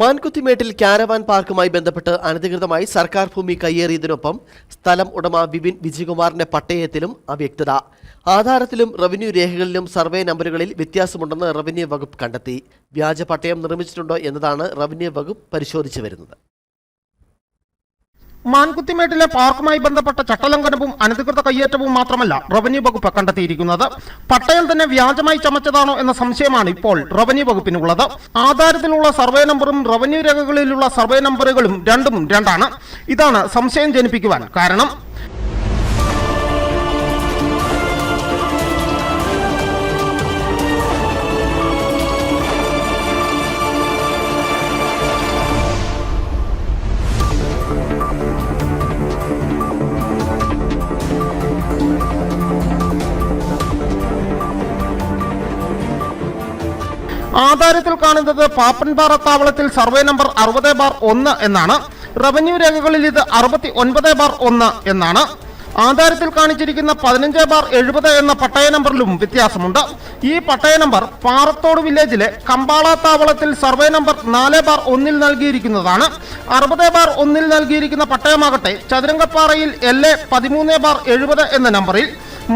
മാൻകുത്തിമേട്ടിൽ caravan പാർക്കുമായി ബന്ധപ്പെട്ട് അനധികൃതമായി സർക്കാർ ഭൂമി കയ്യേറിയതിനൊപ്പം സ്ഥലം ഉടമ വിപിൻ വിജയകുമാറിന്റെ പട്ടയത്തിലും അവ്യക്തത. ആധാരത്തിലും റവന്യൂ രേഖകളിലും സർവേ നമ്പറുകളിൽ വ്യത്യാസമുണ്ടെന്ന് റവന്യൂ വകുപ്പ് കണ്ടെത്തി. വ്യാജ പട്ടയം നിർമ്മിച്ചിട്ടുണ്ടോ എന്നതാണ് റവന്യൂ വകുപ്പ് പരിശോധിച്ചു വരുന്നത്. മാൻകുത്തിമേട്ടിലെ പാർക്കുമായി ബന്ധപ്പെട്ട ചട്ടലംഘനവും അനധികൃത കയ്യേറ്റവും മാത്രമല്ല റവന്യൂ വകുപ്പ് കണ്ടെത്തിയിരിക്കുന്നത്. പട്ടയം തന്നെ വ്യാജമായി ചമച്ചതാണോ എന്ന സംശയമാണ് ഇപ്പോൾ റവന്യൂ വകുപ്പിനുള്ളത്. ആധാരത്തിലുള്ള സർവേ നമ്പറും റവന്യൂ രേഖകളിലുള്ള സർവേ നമ്പറുകളും രണ്ടും രണ്ടാണ്. ഇതാണ് സംശയം ജനിപ്പിക്കുവാൻ കാരണം. ആധാരത്തിൽ കാണുന്നത് പാപ്പൻപാറ താവളത്തിൽ സർവേ നമ്പർ അറുപത് ബാർ ഒന്ന് എന്നാണ്. റവന്യൂ രേഖകളിൽ ഇത് അറുപത്തി ഒൻപത് ബാർ ഒന്ന് എന്നാണ്. ആധാരത്തിൽ കാണിച്ചിരിക്കുന്ന പതിനഞ്ച് ബാർ എഴുപത് എന്ന പട്ടയ നമ്പറിലും വ്യത്യാസമുണ്ട്. ഈ പട്ടയ നമ്പർ പാറത്തോട് വില്ലേജിലെ കമ്പാള താവളത്തിൽ സർവേ നമ്പർ നാല് ബാർ ഒന്നിൽ നൽകിയിരിക്കുന്നതാണ്. അറുപത് ബാർ ഒന്നിൽ നൽകിയിരിക്കുന്ന പട്ടയമാകട്ടെ ചതുരംഗപ്പാറയിൽ എൽ എ പതിമൂന്ന് ബാർ എഴുപത് എന്ന നമ്പറിൽ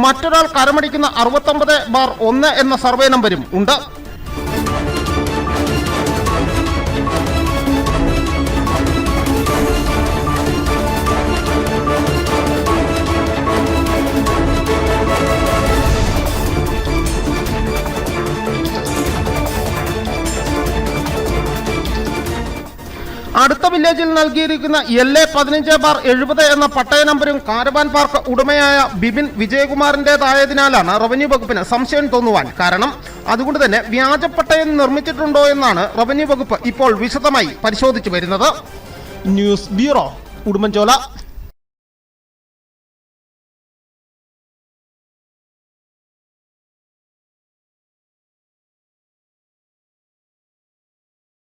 മറ്റൊരാൾ കരമടിക്കുന്ന അറുപത്തൊമ്പത് ബാർ ഒന്ന് എന്ന സർവേ നമ്പരും ഉണ്ട്. അടുത്ത വില്ലേജിൽ നൽകിയിരിക്കുന്ന എൽ എ പതിനഞ്ച് ബാർ എഴുപത് എന്ന പട്ടയ നമ്പരും കാരവാൻ പാർക്ക് ഉടമയായ ബിപിൻ വിജയകുമാറിന്റേതായതിനാലാണ് റവന്യൂ വകുപ്പിന് സംശയം തോന്നുവാൻ. കാരണം അതുകൊണ്ട് തന്നെ വ്യാജ പട്ടയം നിർമ്മിച്ചിട്ടുണ്ടോ എന്നാണ് റവന്യൂ വകുപ്പ് ഇപ്പോൾ വിശദമായി പരിശോധിച്ചു വരുന്നത്. News bureau Udumbanchola.